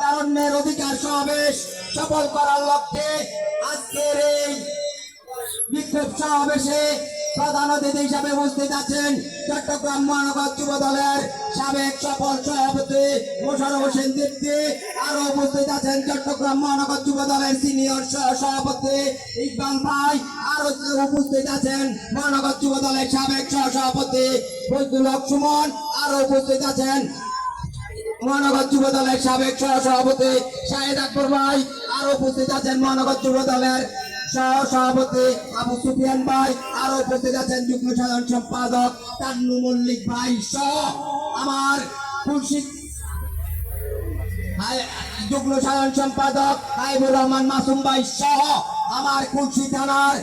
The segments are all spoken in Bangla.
তারণ্যের অধিকার সমাবেশ সফল করার লক্ষ্যে আজকের এই বিক্ষোভ সমাবেশে প্রধান অতিথি হিসাবে উপস্থিত আছেন চট্টগ্রাম মহানগর যুব দলের সাবেক সফল সভাপতি মোশারফ হোসেন দীপ্তি। আরও উপস্থিত আছেন চট্টগ্রাম মহানগর যুব দলের সিনিয়র সভাপতি ইকবাল ভাই। আরও উপস্থিত আছেন মহানগর যুব দলের সাবেক সহ সভাপতি ফজলুল হক সুমন। আরও উপস্থিত আছেন মহানগর যুব দলের সাবেক সহ সভাপতি শাহেদ আকবর ভাই, আরও উপস্থিত আছেন মহানগর যুব দলের সহ সভাপতি আবু সুফিয়ান ভাই, আরও উপস্থিত আছেন যুগ্ম সাধারণ সম্পাদক তান্নু মল্লিক ভাই সহ আমার খুশি হাই- যুগ্ম সাধারণ সম্পাদক হাইবুর রহমান মাসুম ভাই সহ আমার খুলশি থানার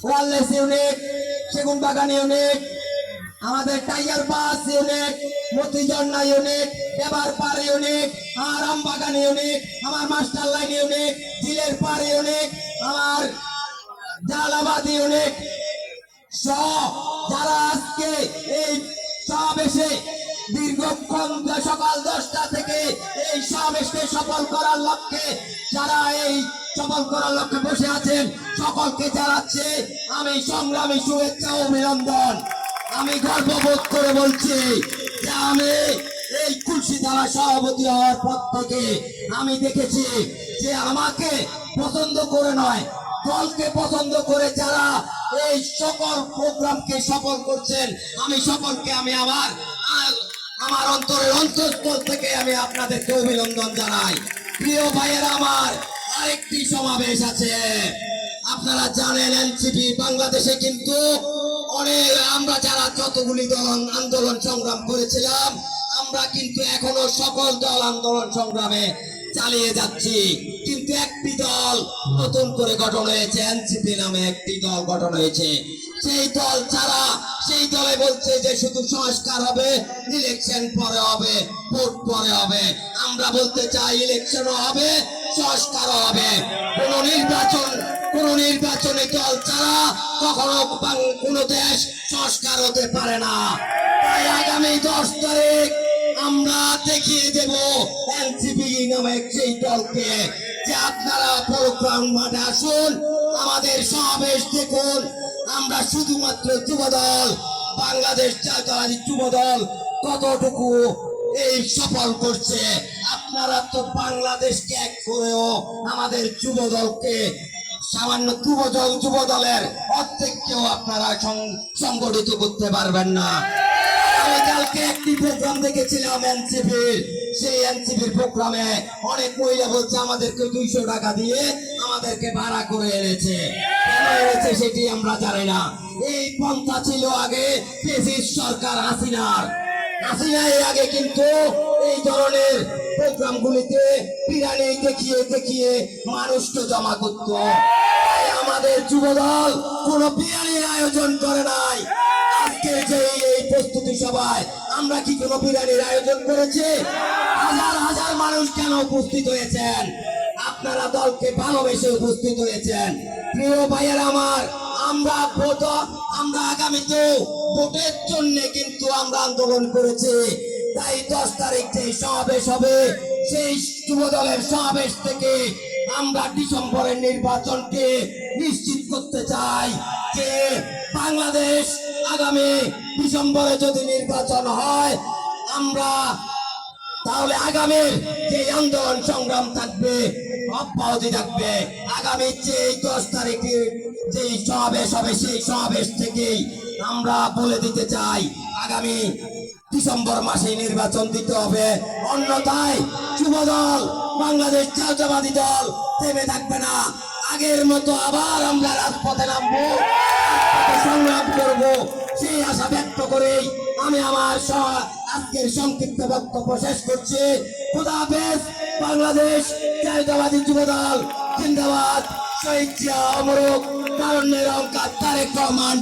ওয়ারলেস ইউনিট সেগুন বাগান ইউনিট আমাদের tiger pass unit, Motijharna unit, এবার পার ইউনিট আমার আমবাগান ইউনিট, আমার মাস্টার লাইন ইউনিট, জিলের পার ইউনিট, আমার জালাবাদ ইউনিট। সহ, যারা আজকে এই সমাবেশে দীর্ঘক্ষণ সকাল দশটা থেকে এই সমাবেশকে সফল করার লক্ষ্যে, যারা এই সফল করার লক্ষ্যে বসে আছেন, সকলকে জানাচ্ছে আমি সংগ্রামী শুভেচ্ছা অভিনন্দন। আমি গর্ববোধ করে বলছি যে আমি এই খুশি ধারা সভাপতি হওয়ার পর থেকে আমি দেখেছি যে আমাকে পছন্দ করে নয়, দলকে পছন্দ করে যারা এই সকল প্রোগ্রামকে সফল করছেন, আমি সকলকে আমি আমার আমার অন্তরের অন্তঃস্থল থেকে আমি আপনাদেরকে অভিনন্দন জানাই। প্রিয় ভাইয়ের আমার, আরেকটি সমাবেশ আছে। আপনারা জানেন এনসিপি বাংলাদেশে কিন্তু অনেক আমরা যারা যতগুলি দল আন্দোলন সংগ্রাম করেছিলাম, আমরা কিন্তু এখনও সকল দল আন্দোলন সংগ্রামে চালিয়ে যাচ্ছি। কিন্তু একটি দল নতুন করে গঠন হয়েছে, এনসিপি নামে একটি দল গঠন হয়েছে। সেই দল ছাড়া, সেই দলে বলছে যে শুধু সংস্কার হবে ইলেকশন পরে হবে, ভোট পরে হবে। আমরা বলতে চাই ইলেকশনও হবে, সংস্কারও হবে। কোন নির্বাচন কোন নির্বাচনী দল ছাড়া কখনো কোনো দেশ সংস্কার হতে পারে না। তাই আগামী দশ তারিখ আমরা দেখিয়ে দেব এনসিপি নামে সেই দলকে। যে আপনারা প্রোগ্রাম মাঠে আসুন, আমাদের সমাবেশ দেখুন। আমরা শুধুমাত্র যুব দল বাংলাদেশ জাতীয়তাবাদী যুব দল কতটুকু এই সফল করছে? আপনারা তো বাংলাদেশকে এক করেও আমাদের যুব দলকে সামান্য দল যুব দলের অর্ধেককেও আপনারা সংগঠিত করতে পারবেন না। কালকে একটি দেখেছিলাম সেই প্রোগ্রামে অনেক মহিলা বলছে, আমাদেরকে দুইশো টাকা দিয়ে আমাদেরকে ভাড়া করে এনেছে। সেটি আমরা জানি না। এই পন্থা ছিল আগে সরকার হাসিনার। হাসিনা এর আগে কিন্তু এই ধরনের প্রোগ্রামগুলিতে পিরানি দেখিয়ে দেখিয়ে মানুষকে জমা করত। আমাদের যুবদল কোনো বিরিয়ানির আয়োজন করে নাই। আজকে যে এই প্রস্তুতি সভায় আমরা কি কোনো আয়োজন করেছি? হাজার হাজার মানুষ কেন উপস্থিত হয়েছেন? আপনারা দলকে ভালোবেসে উপস্থিত হয়েছেন। প্রিয় ভাইয়ের আমার, আমরা ভোট, আমরা আগামীতে ভোটের জন্য কিন্তু আমরা আন্দোলন করেছি। তাই দশ তারিখ যে সমাবেশ হবে, সেই যুব দলের সমাবেশ থেকে আমরা ডিসেম্বরের নির্বাচনকে নিশ্চিত করতে চাই যে বাংলাদেশ আগামী ডিসেম্বরে যদি নির্বাচন হয়, আমরা তাহলে আগামীর যে আন্দোলন সংগ্রাম থাকবে, অব্যাহতি থাকবে। আগামী যে দশ তারিখে যে সমাবেশ হবে, সেই সমাবেশ থেকেই আমরা বলে দিতে চাই, আগামী ডিসেম্বর মাসে নির্বাচন দিতে হবে। অন্যথায় যুব দল বাংলাদেশ জাতীয়তাবাদী দল থেমে থাকবে না। আগের মতো আবার আমরা রাজপথে নামবো সংগ্রাম করব। সেই আশা ব্যক্ত করেই আমি আমার আজকের সংক্ষিপ্ত বক্তব্য শেষ করছি। খুদা হাফেজ, বাংলাদেশ জাতীয়তাবাদী যুব দল জিন্দাবাদ। শহীদ জিয়া অমরক কারণের অঙ্কার তারেক রহমান।